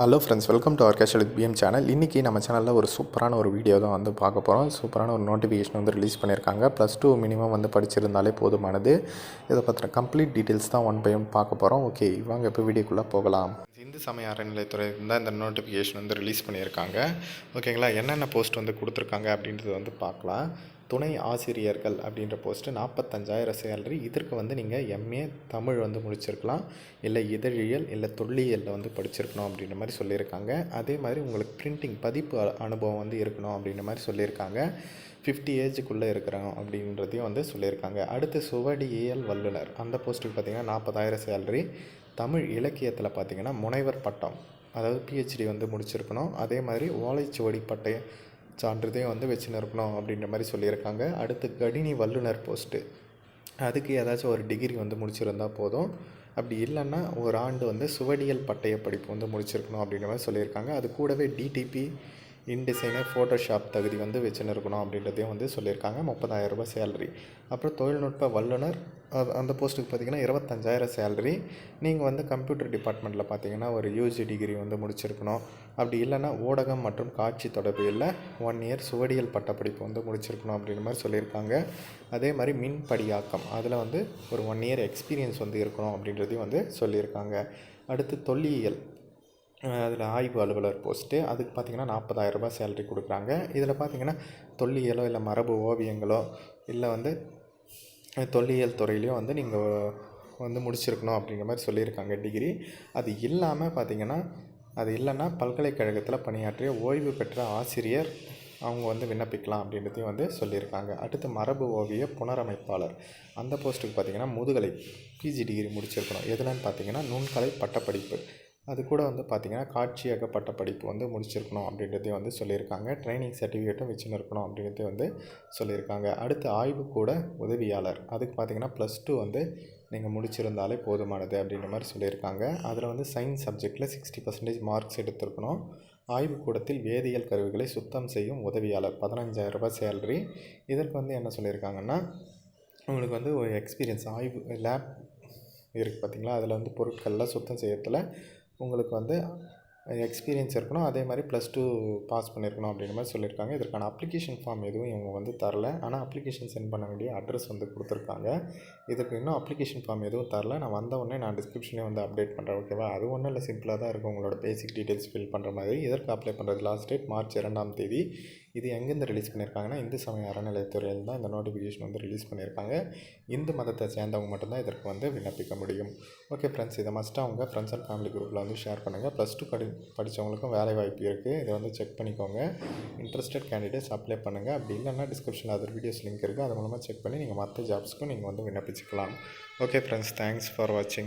Hello friends welcome to our casual PM channel இன்றைக்கி நம்ம சேனலில் ஒரு சூப்பரான ஒரு வீடியோ தான் வந்து பார்க்க போகிறோம் சூப்பரான ஒரு நோட்டிஃபிகேஷன் வந்து ரிலீஸ் பண்ணியிருக்காங்க ப்ளஸ் டூ மினிமம் வந்து படிச்சிருந்தாலே போதுமானது. இதை பற்றின கம்ப்ளீட் டீட்டெயில்ஸ் தான் ஒன் பை பார்க்க போகிறோம் ஓகே வாங்க இப்போ வீடியோக்குள்ளே போகலாம். இந்து சமய அறநிலையத்துறை தான் இந்த நோட்டிஃபிகேஷன் வந்து ரிலீஸ் பண்ணியிருக்காங்க. ஓகேங்களா? என்னென்ன போஸ்ட் வந்து கொடுத்துருக்காங்க அப்படின்றத வந்து பார்க்கலாம். துணை ஆசிரியர்கள் அப்படின்ற போஸ்ட்டு நாற்பத்தஞ்சாயிரம் சேலரி இதற்கு வந்து நீங்கள் எம்ஏ தமிழ் வந்து முடிச்சிருக்கலாம். இல்லை இதழியல் இல்லை தொல்லியலில் வந்து படிச்சிருக்கணும் அப்படின்ற மாதிரி சொல்லியிருக்காங்க. அதே மாதிரி உங்களுக்கு பிரிண்டிங் பதிப்பு அனுபவம் வந்து இருக்கணும் அப்படின்ற மாதிரி சொல்லியிருக்காங்க. ஃபிஃப்டி ஏஜுக்குள்ளே இருக்கிறோம் அப்படின்றதையும் வந்து சொல்லியிருக்காங்க. அடுத்து சுவடியியல் வல்லுநர். அந்த போஸ்ட்டுக்கு பார்த்தீங்கன்னா நாற்பதாயிரம் சேலரி தமிழ் இலக்கியத்தில் பார்த்திங்கன்னா முனைவர் பட்டம் அதாவது பிஹெச்டி வந்து முடிச்சிருக்கணும். அதே மாதிரி ஓலைச்சுவடி பட்டய சான்றிதழையும் வந்து வச்சுன்னு இருக்கணும் அப்படின்ற மாதிரி சொல்லியிருக்காங்க. அடுத்து கணினி வல்லுநர் போஸ்ட்டு அதுக்கு ஏதாச்சும் ஒரு டிகிரி வந்து முடிச்சிருந்தா போதும். அப்படி இல்லைன்னா ஒரு ஆண்டு வந்து சுவடியல் பட்டய படிப்பு வந்து முடிச்சிருக்கணும் அப்படின்ற மாதிரி சொல்லியிருக்காங்க. அது கூடவே டிடிபி இன்டிசைனர் ஃபோட்டோஷாப் தகுதி வந்து வச்சுன்னு இருக்கணும் அப்படின்றதையும் வந்து சொல்லியிருக்காங்க. முப்பதாயிரம் ரூபாய் சேலரி அப்புறம் தொழில்நுட்ப வல்லுனர் அந்த போஸ்ட்டுக்கு பார்த்தீங்கன்னா இருபத்தஞ்சாயிரம் சேலரி நீங்கள் வந்து கம்ப்யூட்டர் டிபார்ட்மெண்ட்டில் பார்த்தீங்கன்னா ஒரு யூஜி டிகிரி வந்து முடிச்சிருக்கணும். அப்படி இல்லைன்னா ஊடகம் மற்றும் காட்சி தொடர்பில் ஒன் இயர் சுவடியல் பட்டப்படிப்பு வந்து முடிச்சிருக்கணும் அப்படின்ற மாதிரி சொல்லியிருக்காங்க. அதே மாதிரி மின் படியாக்கம் அதில் வந்து ஒரு ஒன் இயர் எக்ஸ்பீரியன்ஸ் வந்து இருக்கணும் அப்படின்றதையும் வந்து சொல்லியிருக்காங்க. அடுத்து தொல்லியல் அதில் ஆய்வு அலுவலர் போஸ்ட்டு அதுக்கு பார்த்தீங்கன்னா நாற்பதாயிரம் ரூபாய் சேலரி கொடுக்குறாங்க. இதில் பார்த்திங்கன்னா தொல்லியலோ இல்லை மரபு ஓவியங்களோ இல்லை வந்து தொல்லியல் துறையிலையும் வந்து நீங்கள் வந்து முடிச்சிருக்கணும் அப்படிங்கிற மாதிரி சொல்லியிருக்காங்க டிகிரி. அது இல்லாமல் பார்த்தீங்கன்னா அது இல்லைன்னா பல்கலைக்கழகத்தில் பணியாற்றிய ஓய்வு பெற்ற ஆசிரியர் அவங்க வந்து விண்ணப்பிக்கலாம் அப்படின்றதையும் வந்து சொல்லியிருக்காங்க. அடுத்து மரபு ஓவிய புனரமைப்பாளர். அந்த போஸ்ட்டுக்கு பார்த்தீங்கன்னா முதுகலை பிஜி டிகிரி முடிச்சிருக்கணும். எதுலன்னு பார்த்தீங்கன்னா நுண்கலை பட்டப்படிப்பு. அது கூட வந்து பார்த்திங்கன்னா காட்சியக பட்டப்படிப்பு வந்து முடிச்சிருக்கணும் அப்படின்றதையும் வந்து சொல்லியிருக்காங்க. ட்ரைனிங் சர்டிஃபிகேட்டும் வச்சுன்னு இருக்கணும் அப்படின்றதையும் வந்து சொல்லியிருக்காங்க. அடுத்து ஆய்வுக்கூட உதவியாளர். அதுக்கு பார்த்தீங்கன்னா ப்ளஸ் டூ வந்து நீங்கள் முடிச்சிருந்தாலே போதுமானது அப்படின்ற மாதிரி சொல்லியிருக்காங்க. அதில் வந்து சயின்ஸ் சப்ஜெக்டில் சிக்ஸ்டி பர்சன்டேஜ் மார்க்ஸ் எடுத்திருக்கணும். ஆய்வுக்கூடத்தில் வேதியியல் கருவிகளை சுத்தம் செய்யும் உதவியாளர். பதினஞ்சாயிரம் ரூபாய் சேலரி இதற்கு வந்து என்ன சொல்லியிருக்காங்கன்னா உங்களுக்கு வந்து ஒரு எக்ஸ்பீரியன்ஸ் ஆய்வு லேப் இருக்குது பார்த்தீங்களா? அதில் வந்து பொருட்கள்லாம் சுத்தம் செய்யறதுல உங்களுக்கு வந்து எக்ஸ்பீரியன்ஸ் இருக்கணும். அதே மாதிரி ப்ளஸ் டூ பாஸ் பண்ணியிருக்கணும் அப்படின்ற மாதிரி சொல்லியிருக்காங்க. இதற்கான அப்ளிகேஷன் ஃபார்ம் எதுவும் இவங்க வந்து தரல. ஆனால் அப்ளிகேஷன் சென்ட் பண்ண வேண்டிய அட்ரஸ் வந்து கொடுத்துருக்காங்க. இதுக்கு இன்னும் அப்ளிகேஷன் ஃபார்ம் எதுவும் தரல. நான் வந்த உடனே நான் டிஸ்கிரிப்ஷனே வந்து அப்டேட் பண்ணுறேன் ஓகேவா அது ஒன்றும் இல்லை. சிம்பிளாக தான் இருக்கும். உங்களோட பேசிக் டீட்டெயில்ஸ் ஃபில் பண்ணுற மாதிரி. இதற்கு அப்ளை பண்ணுறது லாஸ்ட் டேட் மார்ச் இரண்டாம் தேதி. இது எங்கேருந்து ரிலீஸ் பண்ணியிருக்காங்கன்னா இந்து சமய அறநிலையத்துறையில் தான் இந்த நோட்டிஃபிகேஷன் வந்து ரிலீஸ் பண்ணியிருக்காங்க. இந்து மதத்தை சேர்ந்தவங்க மட்டும்தான் இதற்கு வந்து விண்ணப்பிக்க முடியும். ஓகே ஃப்ரெண்ட்ஸ் இதை மஸ்ட்டாக அவங்க ஃப்ரெண்ட்ஸ் அண்ட் ஃபேமிலி குரூப்பில் வந்து ஷேர் பண்ணுங்கள் ப்ளஸ் டூ படி படித்தவங்களுக்கும் வேலை வாய்ப்பு இருக்குது இதை வந்து செக் பண்ணிக்கோங்க. இன்ட்ரெஸ்டட் கேண்டிடேட்ஸ் அப்ளை பண்ணுங்கள் அப்படி இல்லைன்னா டிஸ்கிரிப்ஷனில் அதர் வீடியோஸ் லிங்க் இருக்குது அது மூலமாக செக் பண்ணி நீங்கள் மற்ற ஜாப்ஸ்க்கும் நீங்கள் வந்து விண்ணப்பிச்சுக்கலாம். ஓகே ஃப்ரெண்ட்ஸ் தேங்க்ஸ் ஃபார் வாட்சிங்